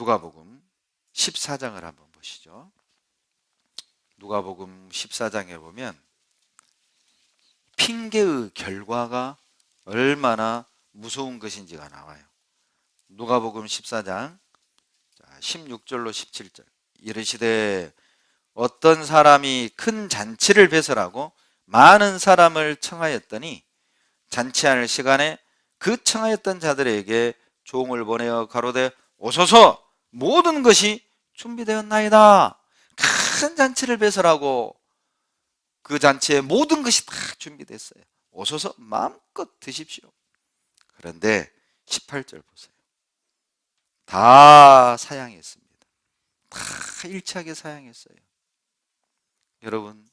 누가복음 14장을 한번 보시죠. 누가복음 14장에 보면 핑계의 결과가 얼마나 무서운 것인지가 나와요. 누가복음 14장 16절로 17절 이르시되 어떤 사람이 큰 잔치를 배설하고 많은 사람을 청하였더니 잔치할 시간에 그 청하였던 자들에게 종을 보내어 가로되 오소서 모든 것이 준비되었나이다. 큰 잔치를 배설하고 그 잔치에 모든 것이 다 준비됐어요. 오소서 마음껏 드십시오. 그런데 18절 보세요. 다 사양했습니다. 다 일치하게 사양했어요. 여러분,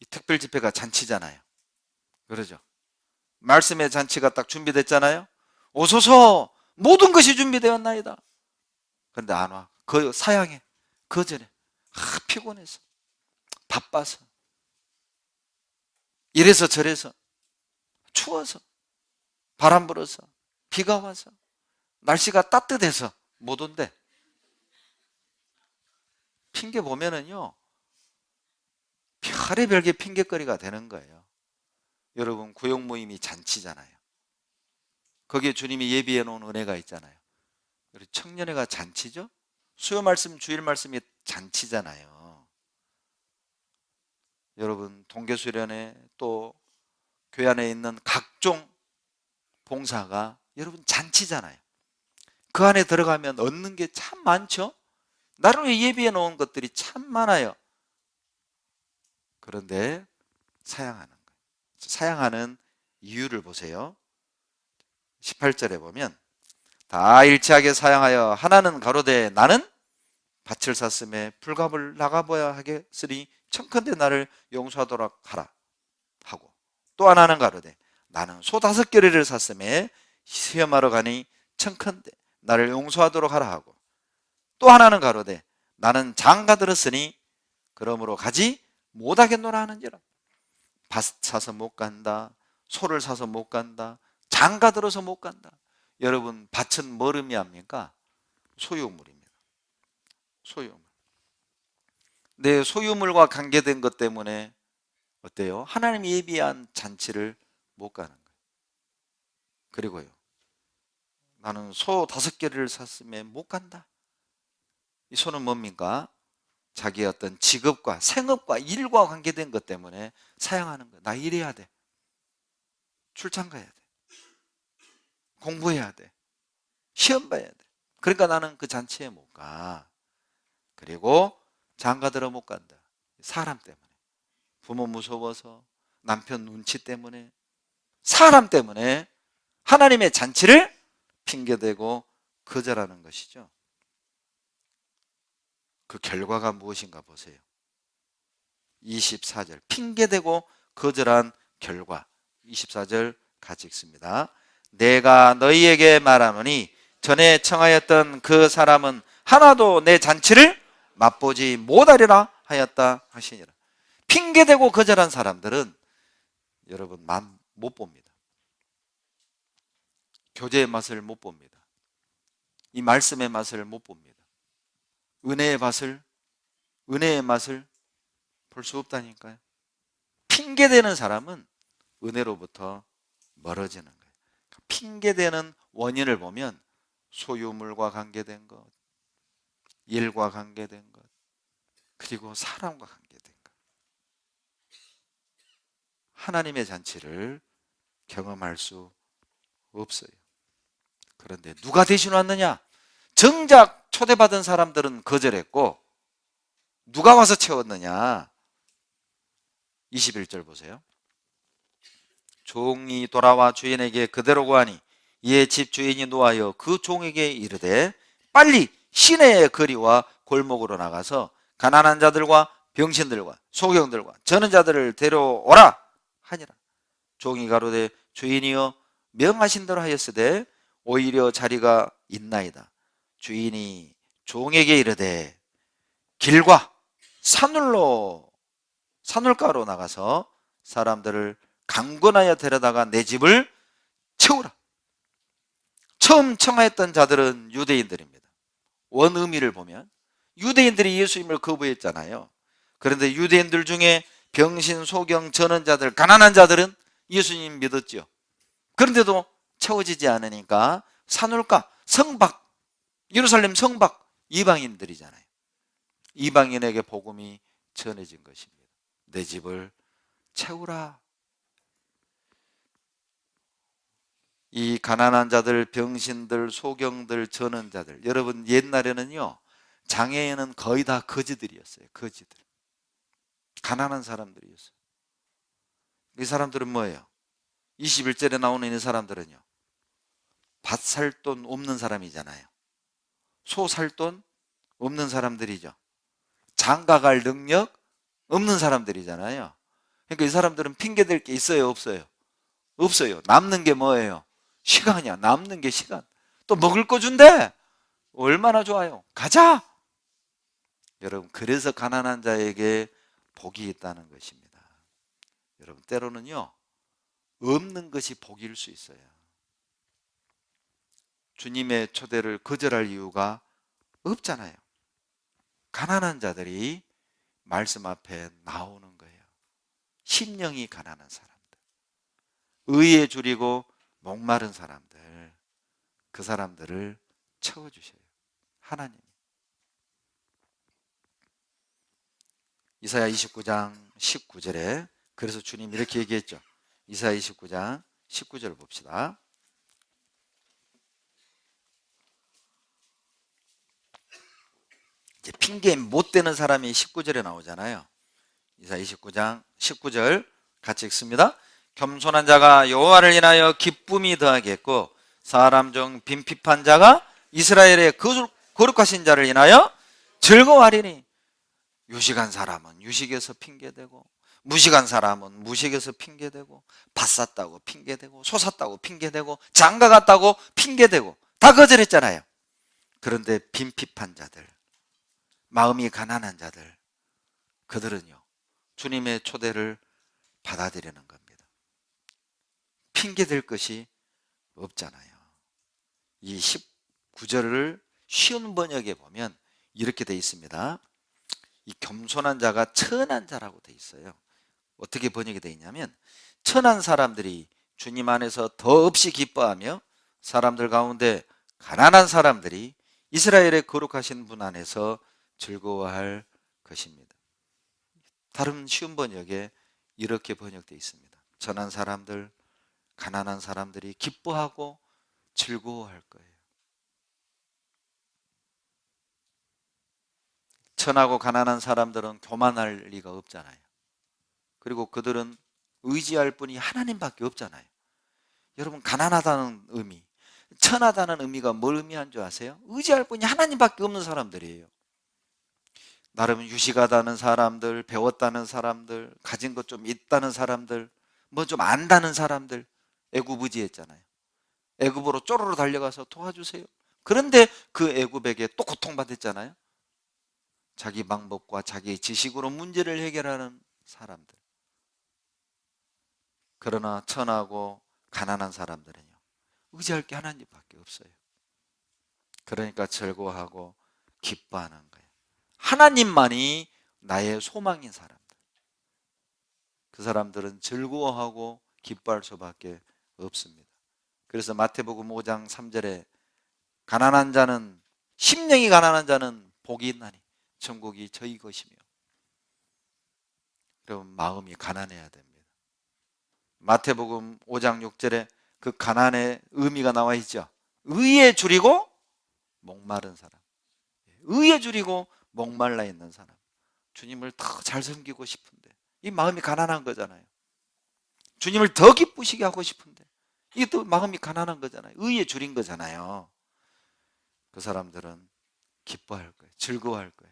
이 특별 집회가 잔치잖아요. 그러죠? 말씀의 잔치가 딱 준비됐잖아요. 오소서 모든 것이 준비되었나이다. 그런데 안 와. 그 사양해. 거절해. 아, 피곤해서. 바빠서. 이래서 저래서. 추워서. 바람 불어서. 비가 와서. 날씨가 따뜻해서 못 온대. 핑계 보면은요. 별의 별게 핑계거리가 되는 거예요. 여러분 구역 모임이 잔치잖아요. 거기에 주님이 예비해 놓은 은혜가 있잖아요. 우리 청년회가 잔치죠? 수요 말씀, 주일 말씀이 잔치잖아요. 여러분 동계수련회 또 교회 안에 있는 각종 봉사가 여러분 잔치잖아요. 그 안에 들어가면 얻는 게 참 많죠? 위해 예비해 놓은 것들이 참 많아요. 그런데 사양하는 거예요. 사양하는 이유를 보세요. 18절에 보면 다 일치하게 사양하여 하나는 가로되 나는 밭을 샀음에 불갑을 나가보야 하겠으니 청컨대 나를 용서하도록 하라 하고 또 하나는 가로되 나는 소 다섯 개를 샀음에 시험하러 가니 청컨대 나를 용서하도록 하라 하고 또 하나는 가로되 나는 장가 들었으니 그러므로 가지 못하겠노라 하는지라. 밭 사서 못 간다 소를 사서 못 간다 장가 들어서 못 간다 여러분 밭은 뭘 의미합니까? 소유물입니다 소유물 내 소유물과 관계된 것 때문에 어때요? 하나님이 예비한 잔치를 못 가는 거예요 그리고요 나는 소 다섯 개를 샀으면 못 간다 이 소는 뭡니까? 자기의 어떤 직업과 생업과 일과 관계된 것 때문에 사양하는 거야. 나 일해야 돼. 출장 가야 돼. 공부해야 돼. 시험 봐야 돼. 그러니까 나는 그 잔치에 못 가. 그리고 장가 들어 못 간다. 사람 때문에. 부모 무서워서, 남편 눈치 때문에, 사람 때문에 하나님의 잔치를 핑계대고 거절하는 것이죠. 그 결과가 무엇인가 보세요. 24절 핑계대고 거절한 결과 24절 같이 읽습니다. 내가 너희에게 말하노니 전에 청하였던 그 사람은 하나도 내 잔치를 맛보지 못하리라 하였다 하시니라. 핑계대고 거절한 사람들은 여러분 만 못 봅니다. 교제의 맛을 못 봅니다. 이 말씀의 맛을 못 봅니다. 은혜의 맛을 은혜의 맛을 볼 수 없다니까요. 핑계대는 사람은 은혜로부터 멀어지는 거예요. 핑계대는 원인을 보면 소유물과 관계된 것, 일과 관계된 것, 그리고 사람과 관계된 것. 하나님의 잔치를 경험할 수 없어요. 그런데 누가 대신 왔느냐? 정작 초대받은 사람들은 거절했고 누가 와서 채웠느냐? 21절 보세요. 종이 돌아와 주인에게 그대로 구하니 이에 집 주인이 노하여 그 종에게 이르되 빨리 시내의 거리와 골목으로 나가서 가난한 자들과 병신들과 소경들과 저는 자들을 데려오라 하니라. 종이 가로되 주인이여 명하신 대로 하였으되 오히려 자리가 있나이다. 주인이 종에게 이르되 길과 산울로 산울가로 나가서 사람들을 강권하여 데려다가 내 집을 채우라. 처음 청하였던 자들은 유대인들입니다. 원 의미를 보면 유대인들이 예수님을 거부했잖아요. 그런데 유대인들 중에 병신, 소경, 전원자들, 가난한 자들은 예수님 믿었죠. 그런데도 채워지지 않으니까 산울가, 성박, 예루살렘 성박 이방인들이잖아요. 이방인에게 복음이 전해진 것입니다. 내 집을 채우라. 이 가난한 자들, 병신들, 소경들, 전원자들. 여러분 옛날에는요. 장애인은 거의 다 거지들이었어요. 거지들. 가난한 사람들이었어요. 이 사람들은 뭐예요? 21절에 나오는 이 사람들은요. 밭살 돈 없는 사람이잖아요. 소살 돈 없는 사람들이죠. 장가 갈 능력 없는 사람들이잖아요. 그러니까 이 사람들은 핑계 댈 게 있어요, 없어요? 없어요. 남는 게 뭐예요? 시간이야. 남는 게 시간. 또 먹을 거 준대. 얼마나 좋아요. 가자. 여러분, 그래서 가난한 자에게 복이 있다는 것입니다. 여러분, 때로는요, 없는 것이 복일 수 있어요. 주님의 초대를 거절할 이유가 없잖아요. 가난한 자들이 말씀 앞에 나오는 거예요. 심령이 가난한 사람들. 의에 줄이고 목마른 사람들. 그 사람들을 채워주셔요. 하나님. 이사야 29장 19절에 그래서 주님 이렇게 얘기했죠. 이사야 29장 19절 봅시다. 이제 핑계 못 대는 사람이 19절에 나오잖아요. 이사 29장 19절 같이 읽습니다. 겸손한 자가 여호와를 인하여 기쁨이 더하겠고 사람 중 빈핍한 자가 이스라엘의 거룩- 거룩하신 자를 인하여 즐거워하리니 유식한 사람은 유식에서 핑계대고 무식한 사람은 무식에서 핑계대고 밭 샀다고 핑계대고 소 샀다고 핑계대고 장가 갔다고 핑계대고 다 거절했잖아요. 그런데 빈핍한 자들 마음이 가난한 자들 그들은요 주님의 초대를 받아들이는 겁니다. 핑계 댈 것이 없잖아요. 이 19절을 쉬운 번역에 보면 이렇게 돼 있습니다. 이 겸손한 자가 천한 자라고 돼 있어요. 어떻게 번역이 돼 있냐면 천한 사람들이 주님 안에서 더 없이 기뻐하며 사람들 가운데 가난한 사람들이 이스라엘의 거룩하신 분 안에서 즐거워할 것입니다. 다른 쉬운 번역에 이렇게 번역되어 있습니다. 전한 사람들, 가난한 사람들이 기뻐하고 즐거워할 거예요. 천하고 가난한 사람들은 교만할 리가 없잖아요. 그리고 그들은 의지할 분이 하나님밖에 없잖아요. 여러분 가난하다는 의미, 천하다는 의미가 뭘 의미한 줄 아세요? 의지할 분이 하나님밖에 없는 사람들이에요. 나름 유식하다는 사람들, 배웠다는 사람들, 가진 것 좀 있다는 사람들, 뭐 좀 안다는 사람들 애굽의지했잖아요. 애굽으로 쪼르르 달려가서 도와주세요. 그런데 그 애굽에게 또 고통받았잖아요. 자기 방법과 자기 지식으로 문제를 해결하는 사람들. 그러나 천하고 가난한 사람들은요. 의지할 게 하나님밖에 없어요. 그러니까 즐거워하고 기뻐하는 거예요. 하나님만이 나의 소망인 사람들. 그 사람들은 즐거워하고 기뻐할 수밖에 없습니다. 그래서 마태복음 5장 3절에 가난한 자는 심령이 가난한 자는 복이 있나니 천국이 저희 것이며 여러분 마음이 가난해야 됩니다. 마태복음 5장 6절에 그 가난의 의미가 나와 있죠. 의에 줄이고 목마른 사람. 의에 줄이고 목말라 있는 사람. 주님을 더 잘 섬기고 싶은데 이 마음이 가난한 거잖아요. 주님을 더 기쁘시게 하고 싶은데 이게 또 마음이 가난한 거잖아요. 의에 줄인 거잖아요. 그 사람들은 기뻐할 거예요. 즐거워할 거예요.